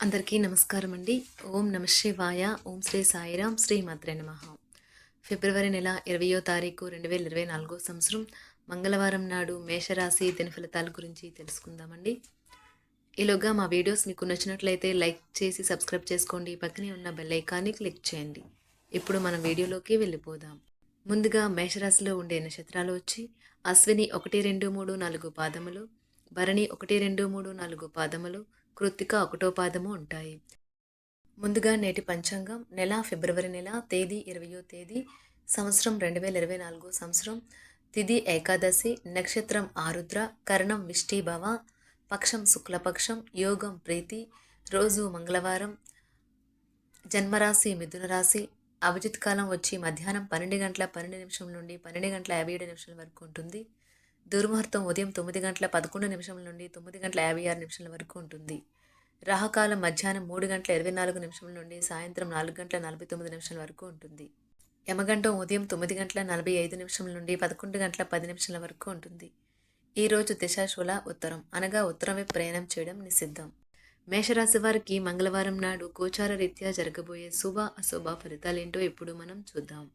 అందరికీ నమస్కారం అండి ఓం నమ శివాయ ఓం శ్రీ సాయిరాం శ్రీ మాత్రే నమ. ఫిబ్రవరి నెల ఇరవయో తారీఖు రెండు వేల ఇరవై నాలుగో సంవత్సరం. మంగళవారం నాడు మేషరాశి దిన ఫలితాల గురించి తెలుసుకుందామండి. ఈలోగా మా వీడియోస్ మీకు నచ్చినట్లయితే లైక్ చేసి సబ్స్క్రైబ్ చేసుకోండి. పక్కనే ఉన్న బెల్ ఐకాన్ని క్లిక్ చేయండి. ఇప్పుడు మన వీడియోలోకి వెళ్ళిపోదాం. ముందుగా మేషరాశిలో ఉండే నక్షత్రాలు వచ్చి అశ్విని ఒకటి రెండు మూడు నాలుగు పాదములు భరణి ఒకటి రెండు మూడు నాలుగు పాదములు కృత్తిక ఒకటో పాదము ఉంటాయి. ముందుగా నేటి పంచాంగం. నెల ఫిబ్రవరి నెల తేదీ ఇరవయో తేదీ సంవత్సరం రెండు వేల ఇరవై నాలుగో సంవత్సరం. తిది ఏకాదశి నక్షత్రం ఆరుద్ర కరణం విష్టీభవ పక్షం శుక్లపక్షం యోగం ప్రీతి రోజు మంగళవారం. జన్మరాశి మిథున రాశి అభిజిత్ కాలం వచ్చి మధ్యాహ్నం పన్నెండు గంటల పన్నెండు నిమిషం నుండి పన్నెండు గంటల యాభై ఏడు నిమిషాల వరకు ఉంటుంది. దుర్ముహూర్తం ఉదయం తొమ్మిది గంటల పదకొండు నిమిషం నుండి తొమ్మిది గంటల యాభై ఆరు నిమిషాల వరకు ఉంటుంది. రాహకాలం మధ్యాహ్నం మూడు గంటల ఇరవై నాలుగు నిమిషం నుండి సాయంత్రం నాలుగు గంటల నలభై తొమ్మిది నిమిషాల వరకు ఉంటుంది. యమగంటం ఉదయం తొమ్మిది గంటల నలభై ఐదు నిమిషం నుండి పదకొండు గంటల పది నిమిషాల వరకు ఉంటుంది. ఈరోజు దిశాశూల ఉత్తరం. అనగా ఉత్తరం వైపు ప్రయాణం చేయడం నిషిద్ధం. మేషరాశి వారికి మంగళవారం నాడు గోచార రీత్యా జరగబోయే శుభ అశుభ ఫలితాలేంటో ఇప్పుడు మనం చూద్దాం.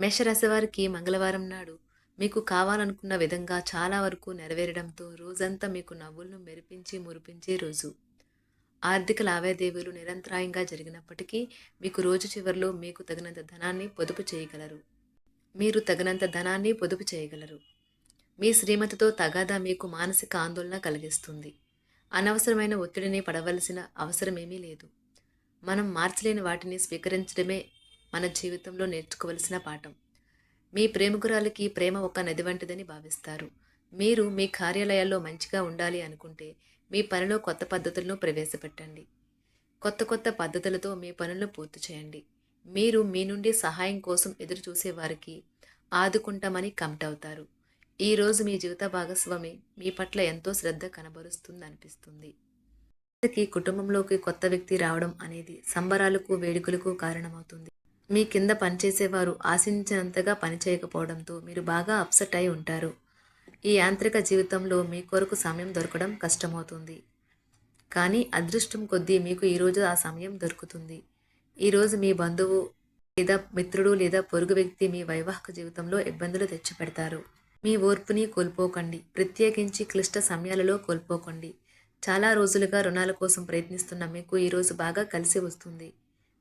మేషరాశి వారికి మంగళవారం నాడు మీకు కావాలనుకున్న విధంగా చాలా వరకు నెరవేరడంతో రోజంతా మీకు నవ్వులను మెరిపించి మురిపించే రోజు. ఆర్థిక లావాదేవీలు నిరంతరాయంగా జరిగినప్పటికీ మీకు రోజు చివరిలో మీకు తగినంత ధనాన్ని పొదుపు చేయగలరు. మీరు తగినంత ధనాన్ని పొదుపు చేయగలరు. మీ శ్రీమతితో తగాదా మీకు మానసిక ఆందోళన కలిగిస్తుంది. అనవసరమైన ఒత్తిడిని పడవలసిన అవసరమేమీ లేదు. మనం మార్చలేని వాటిని స్వీకరించడమే మన జీవితంలో నేర్చుకోవలసిన పాఠం. మీ ప్రేమికురాలికి ప్రేమ ఒక నది వంటిదని భావిస్తారు. మీరు మీ కార్యాలయాల్లో మంచిగా ఉండాలి అనుకుంటే మీ పనిలో కొత్త పద్ధతులను ప్రవేశపెట్టండి. కొత్త కొత్త పద్ధతులతో మీ పనులను పూర్తి చేయండి. మీరు మీ నుండి సహాయం కోసం ఎదురు చూసే వారికి ఆదుకుంటామని కమిట్ అవుతారు. ఈరోజు మీ జీవిత భాగస్వామి మీ పట్ల ఎంతో శ్రద్ధ కనబరుస్తుంది అనిపిస్తుంది కుటుంబంలోకి కొత్త వ్యక్తి రావడం అనేది సంబరాలకు వేడుకలకు కారణమవుతుంది. మీ కింద పనిచేసేవారు ఆశించినంతగా పనిచేయకపోవడంతో మీరు బాగా అప్సెట్ అయి ఉంటారు. ఈ యాంత్రిక జీవితంలో మీ కొరకు సమయం దొరకడం కష్టమవుతుంది. కానీ అదృష్టం కొద్దీ మీకు ఈరోజు ఆ సమయం దొరుకుతుంది. ఈరోజు మీ బంధువు లేదా మిత్రుడు లేదా పొరుగు వ్యక్తి మీ వైవాహిక జీవితంలో ఇబ్బందులు తెచ్చిపెడతారు. మీ ఓర్పుని కోల్పోకండి. ప్రత్యేకించి క్లిష్ట సమయాలలో కోల్పోకండి. చాలా రోజులుగా రుణాల కోసం ప్రయత్నిస్తున్న మీకు ఈరోజు బాగా కలిసి వస్తుంది.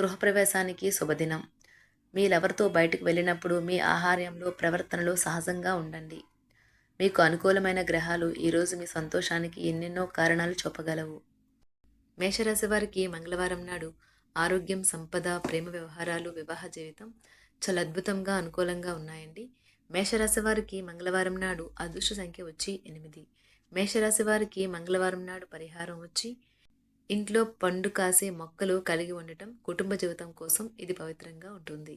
గృహప్రవేశానికి శుభదినం. మీ లవర్తో బయటకు వెళ్ళినప్పుడు మీ ఆహార్యంలో ప్రవర్తనలో సహజంగా ఉండండి. మీకు అనుకూలమైన గ్రహాలు ఈరోజు మీ సంతోషానికి ఎన్నెన్నో కారణాలు చూపగలవు. మేషరాశి వారికి మంగళవారం నాడు ఆరోగ్యం సంపద ప్రేమ వ్యవహారాలు వివాహ జీవితం చాలా అద్భుతంగా అనుకూలంగా ఉన్నాయండి. మేషరాశి వారికి మంగళవారం నాడు అదృష్ట సంఖ్య వచ్చి ఎనిమిది. మేషరాశి వారికి మంగళవారం నాడు పరిహారం వచ్చి ఇంట్లో పండు కాసే మొక్కలు కలిగి ఉండటం కుటుంబ జీవితం కోసం ఇది పవిత్రంగా ఉంటుంది.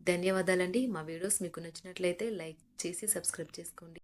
ధన్యవాదాలండి. మా వీడియోస్ మీకు నచ్చినట్లయితే లైక్ చేసి సబ్స్క్రైబ్ చేసుకోండి.